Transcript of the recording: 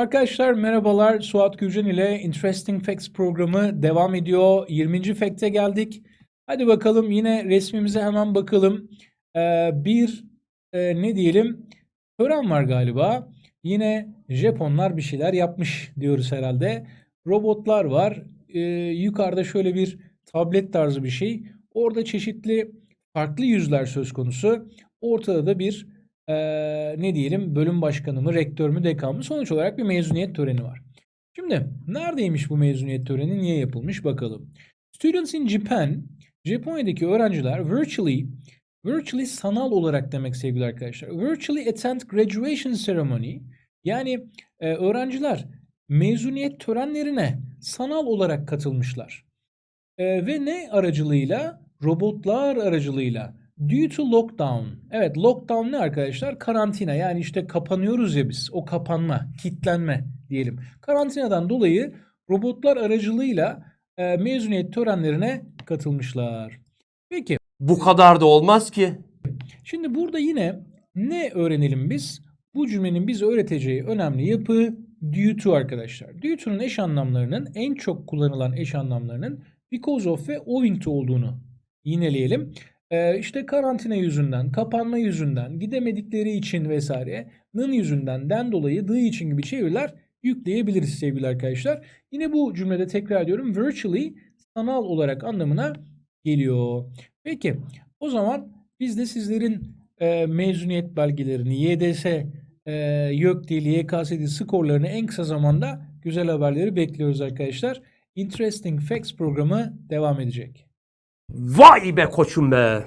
Arkadaşlar merhabalar. Suat Gürcan ile Interesting Facts programı devam ediyor. 20. Fact'e geldik. Hadi bakalım yine resmimize hemen bakalım. Ee, bir e, ne diyelim tören var galiba. Yine Japonlar bir şeyler yapmış diyoruz herhalde. Robotlar var. Ee, yukarıda şöyle bir tablet tarzı bir şey. Orada çeşitli farklı yüzler söz konusu. Ortada da bir eee, ne diyelim bölüm başkanı mı, rektör mü, dekan mı? Sonuç olarak bir mezuniyet töreni var. Şimdi neredeymiş bu mezuniyet töreni? Niye yapılmış? Bakalım. Students in Japan, Japonya'daki öğrenciler virtually, virtually sanal olarak demek sevgili arkadaşlar. Virtually attend graduation ceremony. Yani e, öğrenciler mezuniyet törenlerine sanal olarak katılmışlar. E, ve ne aracılığıyla? Robotlar aracılığıyla. Due to lockdown. Evet lockdown ne arkadaşlar? Karantina. Yani işte kapanıyoruz ya biz. O kapanma, kitlenme diyelim. Karantinadan dolayı robotlar aracılığıyla e, mezuniyet törenlerine katılmışlar. Peki Bu kadar da olmaz ki. Şimdi burada yine ne öğrenelim biz? Bu cümlenin bize öğreteceği önemli yapı due to arkadaşlar. Due to'nun eş anlamlarının en çok kullanılan eş anlamlarının because of ve owing to olduğunu yineleyelim. Ee, işte karantina yüzünden, kapanma yüzünden, gidemedikleri için vesaire, nın yüzünden, den dolayı, dı için gibi çeviriler yükleyebiliriz sevgili arkadaşlar. Yine bu cümlede tekrar ediyorum. Virtually sanal olarak anlamına geliyor. Peki o zaman biz de sizlerin e, mezuniyet belgelerini, YDS, e, YÖK değil, YKS değil skorlarını en kısa zamanda güzel haberleri bekliyoruz arkadaşlar. Interesting Facts programı devam edecek. Vay be koçum be.